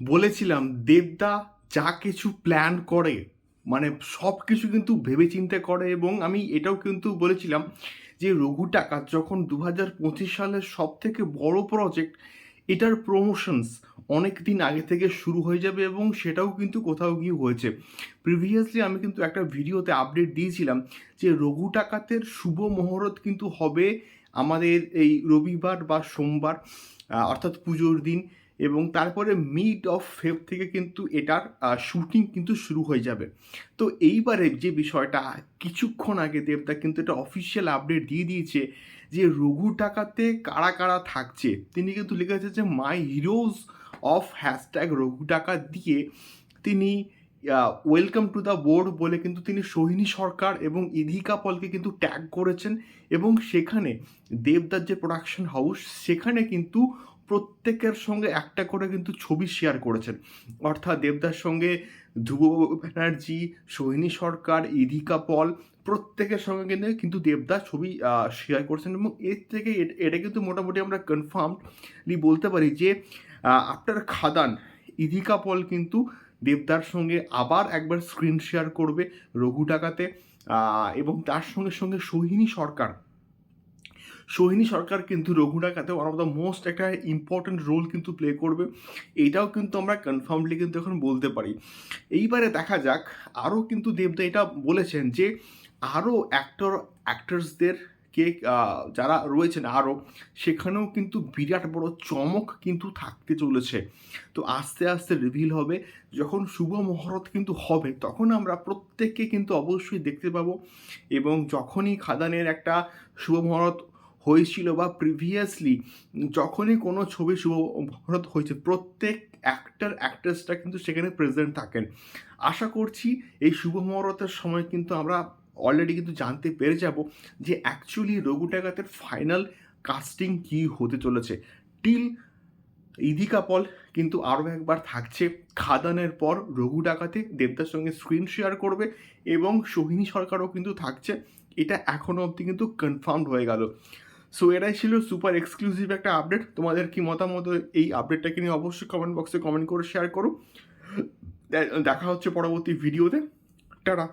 বলেছিলাম, দেবদা যা কিছু প্ল্যান করে মানে সব কিছু কিন্তু ভেবেচিন্তে করে এবং আমি এটাও কিন্তু বলেছিলাম যে রঘু টাকা যখন দু হাজার পঁচিশ সালের সব থেকে বড় প্রজেক্ট এটার প্রমোশনস অনেক দিন আগে থেকে শুরু হয়ে যাবে এবং সেটাও কিন্তু কোথাও গিয়ে হয়েছে। প্রিভিয়াসলি আমি কিন্তু একটা ভিডিওতে আপডেট দিয়েছিলাম যে রঘু টাকাতের শুভ মহরত কিন্তু হবে আমাদের এই রবিবার বা সোমবার অর্থাৎ পুজোর দিন। এবং তারপরে মিড অফ ফেব থেকে কিন্তু এটার শুটিং কিন্তু শুরু হয়ে যাবে। তো এইবারে যে বিষয়টা, কিছুক্ষণ আগে দেবদা কিন্তু এটা অফিসিয়াল আপডেট দিয়ে দিয়েছে যে রঘু টাকাতে কারা কারা থাকছে। তিনি কিন্তু লিখেছে যে my heroes of hashtag Raghu টাকা দিয়ে তিনি ওয়েলকাম টু দ্য বোর্ড বলে কিন্তু তিনি সোহিনী সরকার এবং ইধিকা পলকে কিন্তু ট্যাগ করেছেন এবং সেখানে দেবদার যে প্রোডাকশন হাউস সেখানে কিন্তু প্রত্যেকের সঙ্গে একটা করে কিন্তু ছবি শেয়ার করেছেন। অর্থাৎ দেবদার সঙ্গে ধ্রুব ব্যানার্জি, সোহিনী সরকার, ইধিকা পল, প্রত্যেকের সঙ্গে কিন্তু কিন্তু দেবদা ছবি শেয়ার করছেন এবং এর থেকে এট- এটা কিন্তু মোটামুটি আমরা কনফার্মলি বলতে পারি যে আফটার খাদান, ইধিকা পল কিন্তু দেবদার সঙ্গে আবার একবার স্ক্রিন শেয়ার করবে রঘু টাকাতে এবং তার সঙ্গে সঙ্গে সোহিনী সরকার সোহিনী সরকার কিন্তু Raghu one of the most একটা ইম্পর্ট্যান্ট রোল কিন্তু প্লে করবে। এটাও কিন্তু আমরা কনফার্মলি কিন্তু এখন বলতে পারি। এইবারে দেখা যাক, আরও কিন্তু দেবদা এটা বলেছেন যে, আরও অ্যাক্টর অ্যাক্টার্সদের কে যারা রয়েছেন আরও, সেখানেও কিন্তু বিরাট বড় চমক কিন্তু থাকতে চলেছে। তো আস্তে আস্তে রিভিল হবে। যখন শুভ মহরত কিন্তু হবে, তখন আমরা প্রত্যেককে কিন্তু অবশ্যই দেখতে পাবো। এবং যখনই খাদানের একটা শুভ মহরত হয়েছিল বা প্রিভিয়াসলি যখনই কোনো ছবি শুভ মহরত হয়েছে, প্রত্যেক অ্যাক্টার অ্যাক্ট্রেসটা কিন্তু সেখানে প্রেজেন্ট থাকেন। আশা করছি এই শুভ মহরতের সময় কিন্তু আমরা অলরেডি কিন্তু জানতে পেরে যাব যে অ্যাকচুয়ালি রঘু টাকাতের ফাইনাল কাস্টিং কী হতে চলেছে। টিল ইদিকা পল কিন্তু আরও একবার থাকছে। খাদানের পর রঘু ডাকাতে দেবদার সঙ্গে স্ক্রিন শেয়ার করবে এবং সোহিনী সরকারও কিন্তু থাকছে। এটা এখনও অবধি কিন্তু কনফার্মড হয়ে গেল। সো এটাই ছিল সুপার এক্সক্লুসিভ একটা আপডেট তোমাদের কি মতামত? এই আপডেটটাকে নিয়ে অবশ্যই কমেন্ট বক্সে কমেন্ট করে শেয়ার করো। দেখা হচ্ছে পরবর্তী ভিডিওতে টাটা।